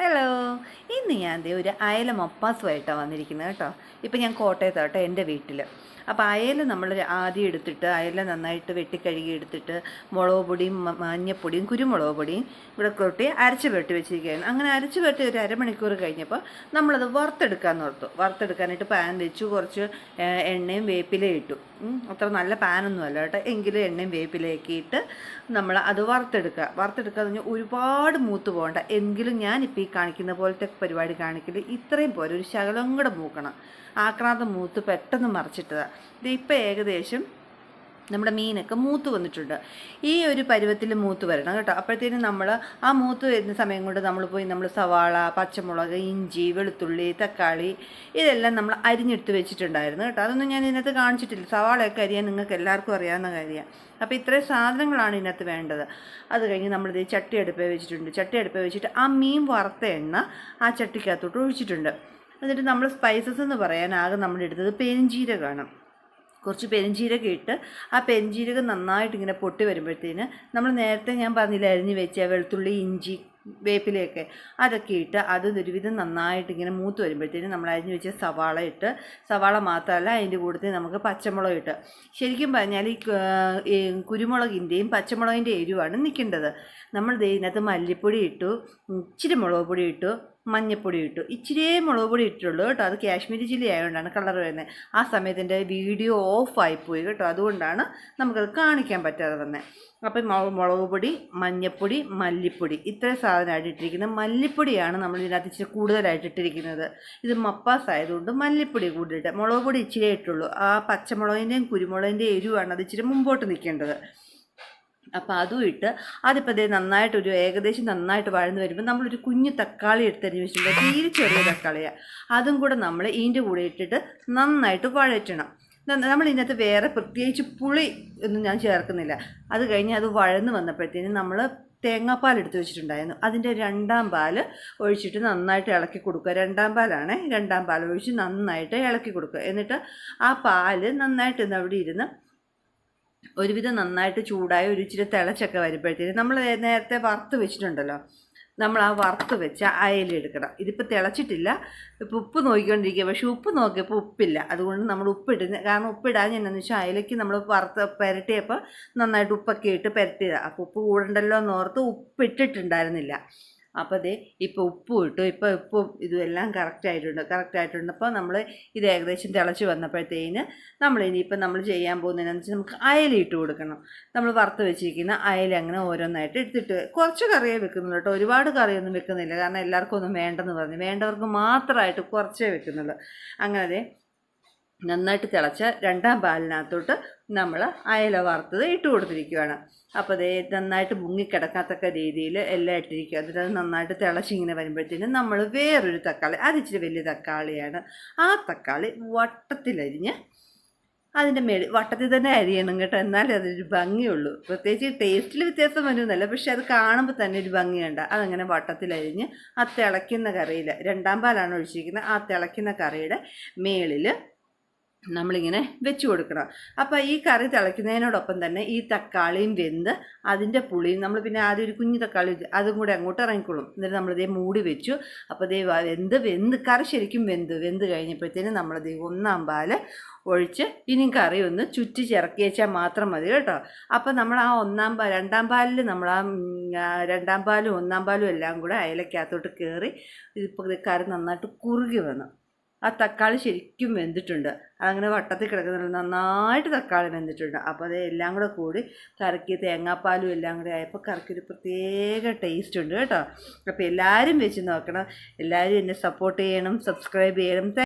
Hello, ഇന്ന് ഞാൻ ദേ ഒരു അയല മപ്പാസുമായിട്ടാണ് വന്നിരിക്കുന്നത് കേട്ടോ. ഇപ്പം ഞാൻ കോട്ടയത്താണ് കേട്ടോ എന്റെ വീട്ടിൽ അപ്പോൾ അയല നമ്മൾ ആദ്യം എടുത്തിട്ട് അയല നന്നായിട്ട് വെട്ടിക്കഴുകി എടുത്തിട്ട് മുളക് പൊടിയും മഞ്ഞപ്പൊടിയും കുരുമുളക് പൊടിയും ഇവിടെ കൊട്ടി അരച്ച് വെട്ടി വെച്ചിരിക്കുകയാണ്. അങ്ങനെ അരച്ച് വെട്ടി ഒരു അരമണിക്കൂർ കഴിഞ്ഞപ്പോൾ നമ്മളത് വറുത്തെടുക്കാൻ ഓർത്തു. വറുത്തെടുക്കാനായിട്ട് പാൻ വെച്ചു കുറച്ച് എണ്ണയും വേപ്പിലയും ഇട്ടു. അത്ര നല്ല പാനൊന്നും അല്ല കേട്ടോ. എങ്കിലും എണ്ണയും വേപ്പിലയൊക്കെ ഇട്ട് നമ്മൾ അത് വറുത്തെടുക്കുക. വറുത്തെടുക്കുക എന്ന് പറഞ്ഞാൽ ഒരുപാട് മൂത്ത് പോകണ്ട. എങ്കിലും ഞാനിപ്പോൾ ഈ കാണിക്കുന്ന പോലത്തെ പരിപാടി കാണിക്കൽ ഇത്രയും പോലെ ഒരു ശകലം കൂടെ മൂക്കണം. ആക്രാന്തം മൂത്ത് പെട്ടെന്ന് മറിച്ചിട്ടതാണ് ഇത് ഇപ്പം ഏകദേശം നമ്മുടെ മീനൊക്കെ മൂത്ത് വന്നിട്ടുണ്ട്. ഈ ഒരു പരുവത്തിൽ മൂത്ത് വരണം കേട്ടോ. അപ്പോഴത്തേനും നമ്മൾ ആ മൂത്ത് വരുന്ന സമയം കൊണ്ട് നമ്മൾ പോയി നമ്മൾ സവാള പച്ചമുളക് ഇഞ്ചി വെളുത്തുള്ളി തക്കാളി ഇതെല്ലാം നമ്മൾ അരിഞ്ഞെടുത്ത് വെച്ചിട്ടുണ്ടായിരുന്നു കേട്ടോ. അതൊന്നും ഞാൻ ഇതിനകത്ത് കാണിച്ചിട്ടില്ല. സവാളയൊക്കെ അരിയാൻ നിങ്ങൾക്ക് എല്ലാവർക്കും അറിയാവുന്ന കാര്യമാണ്. അപ്പോൾ ഇത്രയും സാധനങ്ങളാണ് ഇതിനകത്ത് വേണ്ടത്. അത് കഴിഞ്ഞ് നമ്മളിത് ചട്ടി അടുപ്പേ വെച്ചിട്ടുണ്ട്. ചട്ടി അടുപ്പേ വെച്ചിട്ട് ആ മീൻ വറുത്ത എണ്ണ ആ ചട്ടിക്കകത്തോട്ട് ഒഴിച്ചിട്ടുണ്ട്. എന്നിട്ട് നമ്മൾ സ്പൈസസ് എന്ന് പറയാൻ ആകെ നമ്മൾ എടുത്തത് പെരിഞ്ചീരകമാണ്. കുറച്ച് പെരിഞ്ചീരകം ഇട്ട് ആ പെരിഞ്ചീരകം നന്നായിട്ട് ഇങ്ങനെ പൊട്ടി വരുമ്പോഴത്തേന് നമ്മൾ നേരത്തെ ഞാൻ പറഞ്ഞില്ല അരിഞ്ഞ് വെച്ച വെളുത്തുള്ളി ഇഞ്ചി വേപ്പിലയൊക്കെ അതൊക്കെ ഇട്ട് അത് ഒരുവിധം നന്നായിട്ട് ഇങ്ങനെ മൂത്ത് വരുമ്പോഴത്തേന് നമ്മൾ അരിഞ്ഞ് വെച്ച സവാള ഇട്ട് സവാള മാത്രമല്ല അതിന്റെ കൂട്ടത്തിൽ നമുക്ക് പച്ചമുളക് ഇട്ട്. ശരിക്കും പറഞ്ഞാൽ ഈ കുരുമുളകിന്റെയും പച്ചമുളകിന്റെ എരിവാണ് നിൽക്കേണ്ടത്. നമ്മൾ ഇതിനകത്ത് മല്ലിപ്പൊടി ഇട്ടു ഇച്ചിരി മുളക് പൊടി ഇട്ടു മഞ്ഞപ്പൊടി ഇട്ടു ഇച്ചിരി മുളക് പൊടി ഇട്ടുള്ളൂ കേട്ടോ. അത് കാശ്മീരി ചില്ലി ആയതുകൊണ്ടാണ് കളർ വരുന്നത് ആ സമയത്ത് എന്റെ വീഡിയോ പോയി കേട്ടോ. അതുകൊണ്ടാണ് നമുക്കത് കാണിക്കാൻ പറ്റാതെ വന്നത് അപ്പം മുളക് പൊടി മഞ്ഞപ്പൊടി മല്ലിപ്പൊടി. ഇത്രയും സാധനമായിട്ട് ഇട്ടിരിക്കുന്നത് മല്ലിപ്പൊടിയാണ് നമ്മൾ ഇതിനകത്ത് ഇച്ചിരി കൂടുതലായിട്ട് ഇട്ടിരിക്കുന്നത്. ഇത് മപ്പാസ് ആയതുകൊണ്ട് മല്ലിപ്പൊടി കൂടുതലിട്ട്. മുളക് പൊടി ഇച്ചിരി ഇട്ടുള്ളൂ. ആ പച്ചമുളകിന്റെയും കുരുമുളകിന്റെയും എരിവാണ് അത് ഇച്ചിരി മുമ്പോട്ട് നിൽക്കേണ്ടത്. അപ്പോൾ അതും ഇട്ട് അതിപ്പോൾ ദേ നന്നായിട്ടൊരു ഏകദേശം നന്നായിട്ട് വഴന്ന് വരുമ്പോൾ നമ്മളൊരു കുഞ്ഞു തക്കാളി എടുത്തരിഞ്ഞ് വെച്ചിട്ടുണ്ട് തീരെ ചെറിയ തക്കാളിയാണ് അതും കൂടെ നമ്മൾ ഇതിന്റെ കൂടെ ഇട്ടിട്ട് നന്നായിട്ട് വഴറ്റണം. നമ്മൾ ഇതിനകത്ത് വേറെ പ്രത്യേകിച്ച് പുളി ഒന്നും ഞാൻ ചേർക്കുന്നില്ല. അത് കഴിഞ്ഞ് അത് വഴന്ന് വന്നപ്പോഴത്തേനും നമ്മൾ തേങ്ങാപ്പാൽ എടുത്ത് വെച്ചിട്ടുണ്ടായിരുന്നു. അതിന്റെ രണ്ടാം പാൽ ഒഴിച്ചിട്ട് നന്നായിട്ട് ഇളക്കി കൊടുക്കുക. രണ്ടാം പാലാണ് രണ്ടാം പാൽ ഒഴിച്ച് നന്നായിട്ട് ഇളക്കി കൊടുക്കുക. എന്നിട്ട് ആ പാൽ നന്നായിട്ട് അവിടെ ഇരുന്ന് ഒരുവിധം നന്നായിട്ട് ചൂടായി ഒരു ഇച്ചിരി തിളച്ചൊക്കെ വരുമ്പോഴത്തേക്കും നമ്മൾ നേരത്തെ വറുത്ത് വെച്ചിട്ടുണ്ടല്ലോ. നമ്മൾ ആ വറുത്ത് വെച്ച അയല എടുക്കണം. ഇതിപ്പോൾ തിളച്ചിട്ടില്ല. ഇപ്പോൾ ഉപ്പ് നോക്കിക്കൊണ്ടിരിക്കുക. പക്ഷെ ഉപ്പ് നോക്കിയപ്പോൾ ഉപ്പില്ല. അതുകൊണ്ട് നമ്മൾ ഉപ്പിടുന്ന കാരണം ഉപ്പിടാൻ എന്നാന്ന് വെച്ചാൽ അയലയ്ക്ക് നമ്മൾ വറുത്ത് പുരട്ടിയപ്പോൾ നന്നായിട്ട് ഉപ്പൊക്കെ ഇട്ട് പുരട്ടിയതാണ് അപ്പോൾ ഉപ്പ് കൂടണ്ടല്ലോ എന്നോർത്ത് ഉപ്പിട്ടിട്ടുണ്ടായിരുന്നില്ല. അപ്പോൾ ദേ ഇപ്പോൾ ഉപ്പും ഇട്ടു. ഇപ്പോൾ ഉപ്പും ഇതുമെല്ലാം കറക്റ്റായിട്ടുണ്ട് കറക്റ്റായിട്ടുണ്ട് അപ്പോൾ നമ്മൾ ഇത് ഏകദേശം തിളച്ച് വന്നപ്പോഴത്തേന് നമ്മൾ ഇനിയിപ്പോൾ നമ്മൾ ചെയ്യാൻ പോകുന്നതിനെന്ന് വെച്ചാൽ നമുക്ക് അയല ഇട്ട് കൊടുക്കണം. നമ്മൾ വറുത്ത് വെച്ചിരിക്കുന്ന അയല അങ്ങനെ ഓരോന്നായിട്ട് എടുത്തിട്ട് കുറച്ച് കറിയേ വെക്കുന്നുള്ളൂ കേട്ടോ. ഒരുപാട് കറിയൊന്നും വെക്കുന്നില്ല. കാരണം എല്ലാവർക്കും ഒന്നും വേണ്ടെന്ന് പറഞ്ഞു. വേണ്ടവർക്ക് മാത്രമായിട്ട് കുറച്ചേ വെക്കുന്നുള്ളൂ. അങ്ങനെ നന്നായിട്ട് തിളച്ച രണ്ടാം പാലിനകത്തോട്ട് നമ്മൾ അയല വറുത്തത് ഇട്ട് കൊടുത്തിരിക്കുകയാണ് അപ്പോൾ അതേ നന്നായിട്ട് മുങ്ങിക്കിടക്കാത്തക്ക രീതിയിൽ എല്ലാം ഇട്ടിരിക്കുക എന്നിട്ട് അത് നന്നായിട്ട് തിളച്ചിങ്ങനെ വരുമ്പോഴത്തേനും നമ്മൾ വേറൊരു തക്കാളി അത് ഇച്ചിരി വലിയ തക്കാളിയാണ്. ആ തക്കാളി വട്ടത്തിലരിഞ്ഞ് അതിന്റെ മേളിൽ വട്ടത്തിൽ തന്നെ അരിയണം കേട്ടോ. എന്നാലേ അതൊരു ഭംഗിയുള്ളൂ. പ്രത്യേകിച്ച് ടേസ്റ്റിൽ വ്യത്യാസം വരുമെന്നല്ല പക്ഷേ അത് കാണുമ്പോൾ തന്നെ ഒരു ഭംഗിയുണ്ട് അതങ്ങനെ വട്ടത്തിലരിഞ്ഞ് ആ തിളയ്ക്കുന്ന കറിയിൽ രണ്ടാം പാലാണ് ഒഴിച്ചിരിക്കുന്നത് ആ തിളയ്ക്കുന്ന കറിയുടെ മേളിൽ നമ്മളിങ്ങനെ വെച്ച് കൊടുക്കണം. അപ്പോൾ ഈ കറി തിളയ്ക്കുന്നതിനോടൊപ്പം തന്നെ ഈ തക്കാളിയും വെന്ത് അതിന്റെ പുളിയും നമ്മൾ പിന്നെ ആദ്യം ഒരു കുഞ്ഞു തക്കാളി അതും കൂടെ അങ്ങോട്ട് ഇറങ്ങിക്കൊള്ളും. എന്നിട്ട് നമ്മളിതേ മൂടി വെച്ചു. അപ്പോൾ ദേ വെന്ത് വെന്ത് കറി ശരിക്കും വെന്ത് വെന്ത് കഴിഞ്ഞപ്പോഴത്തേനും നമ്മളത് ഒന്നാം പാൽ ഒഴിച്ച് ഇനിയും കറി ഒന്ന് ചുറ്റി ചിറക്കി വെച്ചാൽ മാത്രം മതി കേട്ടോ. അപ്പോൾ നമ്മൾ ആ ഒന്നാം പാൽ രണ്ടാം പാലിൽ നമ്മൾ ആ രണ്ടാം പാലും ഒന്നാം പാലും എല്ലാം കൂടെ അയലക്കകത്തോട്ട് കയറി ഇതിപ്പോൾ കറി നന്നായിട്ട് കുറുകി വന്നു. ആ തക്കാളി ശരിക്കും വെന്തിട്ടുണ്ട്. അതങ്ങനെ വട്ടത്തിൽ കിടക്കുന്നുണ്ട്. നന്നായിട്ട് തക്കാളി വെന്തിട്ടുണ്ട്. അപ്പോൾ അത് എല്ലാം കൂടെ കൂടി കറക്കി തേങ്ങാപ്പാലും എല്ലാം കൂടി ആയപ്പോൾ കറിക്ക് ഒരു പ്രത്യേക ടേസ്റ്റ് ഉണ്ട് കേട്ടോ. അപ്പോൾ എല്ലാവരും വെച്ച് നോക്കണം. എല്ലാവരും എന്നെ സപ്പോർട്ട് ചെയ്യണം സബ്സ്ക്രൈബ് ചെയ്യണം.